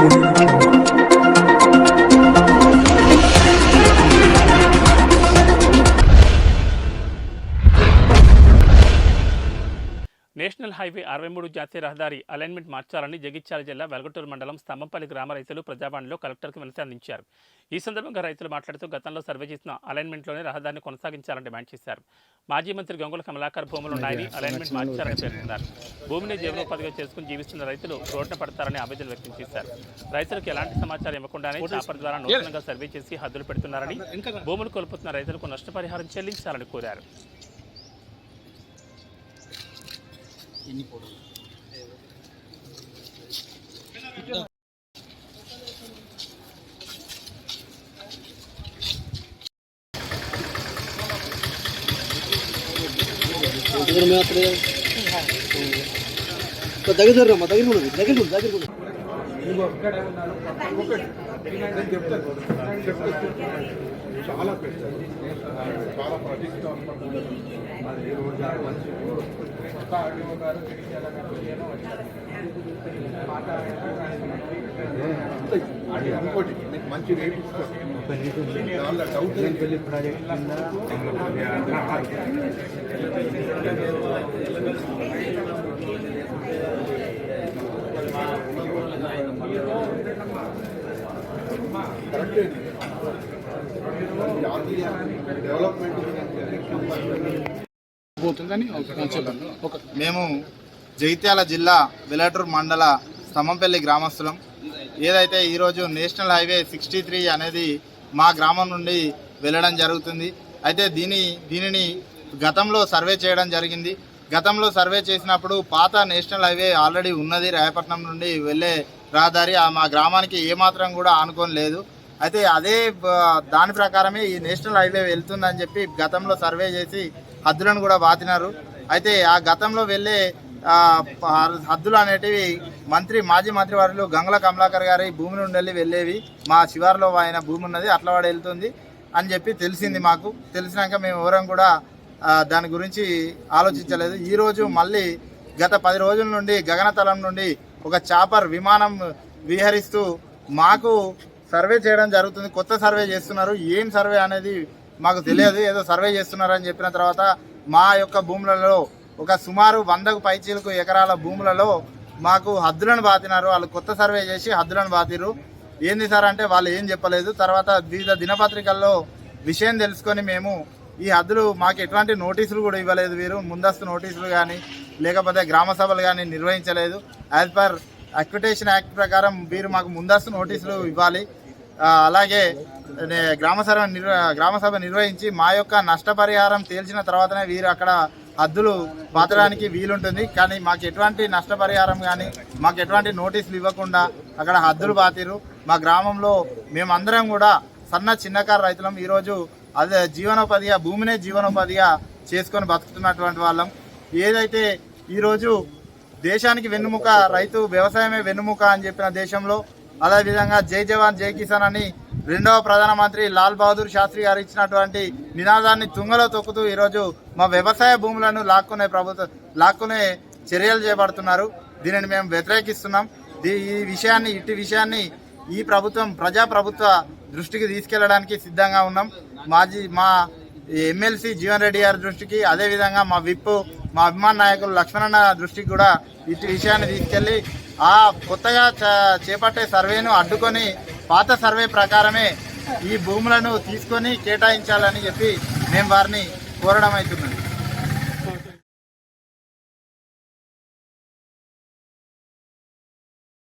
Thank you. National highway అరవై మూడు జాతీయ రహదారి అలైన్మెంట్ మార్చాలని జగిత్యాల జిల్లా వెలగటూరు మండలం స్తంభంపల్లి గ్రామ రైతులు ప్రజావాణిలో కలెక్టర్కు వినతి అందించారు. ఈ సందర్భంగా రైతులు మాట్లాడుతూ గతంలో సర్వే చేసిన అలైన్మెంట్లోనే రహదారిని కొనసాగించాలని డిమాండ్ చేశారు. మాజీ మంత్రి గంగుల కమలాకర్ భూములు ఉన్నాయని అలైన్మెంట్ మార్చారని పేర్కొన్నారు. భూమిని జీవనోపాధిగా చేసుకుని జీవిస్తున్న రైతులు రోడ్డున పడతారని ఆవేదన వ్యక్తం చేశారు. రైతులకు ఎలాంటి సమాచారం ఇవ్వకుండానే చాపర్ ద్వారా నూతనంగా సర్వే చేసి హద్దులు పెడుతున్నారని భూములు కోల్పోతున్న రైతులకు నష్టపరిహారం చెల్లించాలని కోరారు. దగ్గర దగ్గర దగ్గర దగ్గర దగ్గర చాలా పెద్దది చాలా ప్రతిష్టం ఆర్డీఓ గారు గారు అది. మంచి రేట్ ఇస్తాను దానిలో డౌట్ ఏం లేదు. కరెక్టే జాతీయ డెవలప్మెంట్ పోతుందని చెప్పండి ఒక మేము జగిత్యాల జిల్లా వెలటూరు మండల స్తంభంపల్లి గ్రామస్తులం ఏదైతే ఈరోజు నేషనల్ హైవే సిక్స్టీ త్రీ అనేది మా గ్రామం నుండి వెళ్ళడం జరుగుతుంది. అయితే దీని దీనిని గతంలో సర్వే చేయడం జరిగింది. గతంలో సర్వే చేసినప్పుడు పాత నేషనల్ హైవే ఆల్రెడీ ఉన్నది రాయపట్నం నుండి వెళ్ళే రహదారి. ఆ మా గ్రామానికి ఏమాత్రం కూడా ఆనుకోని లేదు. అయితే అదే దాని ప్రకారమే ఈ నేషనల్ హైవే వెళ్తుందని చెప్పి గతంలో సర్వే చేసి హద్దులను కూడా బాతినారు అయితే ఆ గతంలో వెళ్ళే హద్దులు అనేటివి మంత్రి మాజీ మంత్రి వారిలో గంగుల కమలాకర్ గారి భూమి నుండి వెళ్ళి వెళ్ళేవి. మా శివారులో ఆయన భూమి ఉన్నది అట్లా వాడు వెళ్తుంది అని చెప్పి తెలిసింది మాకు. తెలిసినాక మేము ఎవరం కూడా దాని గురించి ఆలోచించలేదు. ఈరోజు మళ్ళీ గత పది రోజుల నుండి గగనతలం నుండి ఒక చాపర్ విమానం విహరిస్తూ మాకు సర్వే చేయడం జరుగుతుంది. కొత్త సర్వే చేస్తున్నారు. ఏం సర్వే అనేది మాకు తెలియదు. ఏదో సర్వే చేస్తున్నారని చెప్పిన తర్వాత మా యొక్క భూములలో ఒక సుమారు వందకు పైచీలకు ఎకరాల భూములలో మాకు హద్దులను బాతినారు. వాళ్ళు కొత్త సర్వే చేసి హద్దులను బాతిరు ఏంది సార్ అంటే వాళ్ళు ఏం చెప్పలేదు. తర్వాత వివిధ దినపత్రికల్లో విషయం తెలుసుకొని మేము ఈ హద్దులు మాకు ఎట్లాంటి నోటీసులు కూడా ఇవ్వలేదు వీరు. ముందస్తు నోటీసులు కానీ లేకపోతే గ్రామ సభలు కానీ నిర్వహించలేదు. యాజ్ పర్ అక్విటేషన్ యాక్ట్ ప్రకారం వీరు మాకు ముందస్తు నోటీసులు ఇవ్వాలి. అలాగే నే- గ్రామ సభ నిర్వ గ్రామ సభ నిర్వహించి మా యొక్క నష్టపరిహారం తేల్చిన తర్వాతనే వీరు అక్కడ హద్దులు పాతడానికి వీలుంటుంది. కానీ మాకు ఎటువంటి నష్టపరిహారం కానీ మాకు ఎటువంటి నోటీసులు ఇవ్వకుండా అక్కడ హద్దులు పాతిరు మా గ్రామంలో మేమందరం కూడా సన్న చిన్నకారు రైతులం. ఈరోజు అదే జీవనోపాధిగా భూమినే జీవనోపాధిగా చేసుకొని బతుకుతున్నటువంటి వాళ్ళం. ఏదైతే ఈరోజు దేశానికి వెన్నుముక రైతు వ్యవసాయమే వెన్నుముక అని చెప్పిన దేశంలో అదేవిధంగా జై జవాన్ జై కిసాన్ అని రెండవ ప్రధానమంత్రి లాల్ బహదూర్ శాస్త్రి గారు ఇచ్చినటువంటి నినాదాన్ని తుంగలో తొక్కుతూ ఈరోజు మా వ్యవసాయ భూములను లాక్కునే ప్రభుత్వ లాక్కునే చర్యలు చేపడుతున్నారు. దీనిని మేము వ్యతిరేకిస్తున్నాం. దీ- ఈ విషయాన్ని ఇట్టి విషయాన్ని ఈ ప్రభుత్వం ప్రజా ప్రభుత్వ దృష్టికి తీసుకెళ్ళడానికి సిద్ధంగా ఉన్నాం. మాజీ మా ఎమ్మెల్సీ జీవన్ రెడ్డి గారి దృష్టికి అదేవిధంగా మా విప్ మా అభిమాన నాయకులు లక్ష్మణన్న దృష్టికి కూడా ఇటు విషయాన్ని తీసుకెళ్ళి ఆ కొత్తగా చేపట్టే సర్వేను అడ్డుకొని పాత సర్వే ప్రకారమే ఈ భూములను తీసుకొని కేటాయించాలని చెప్పి మేము వారిని కోరడం అవుతున్నది.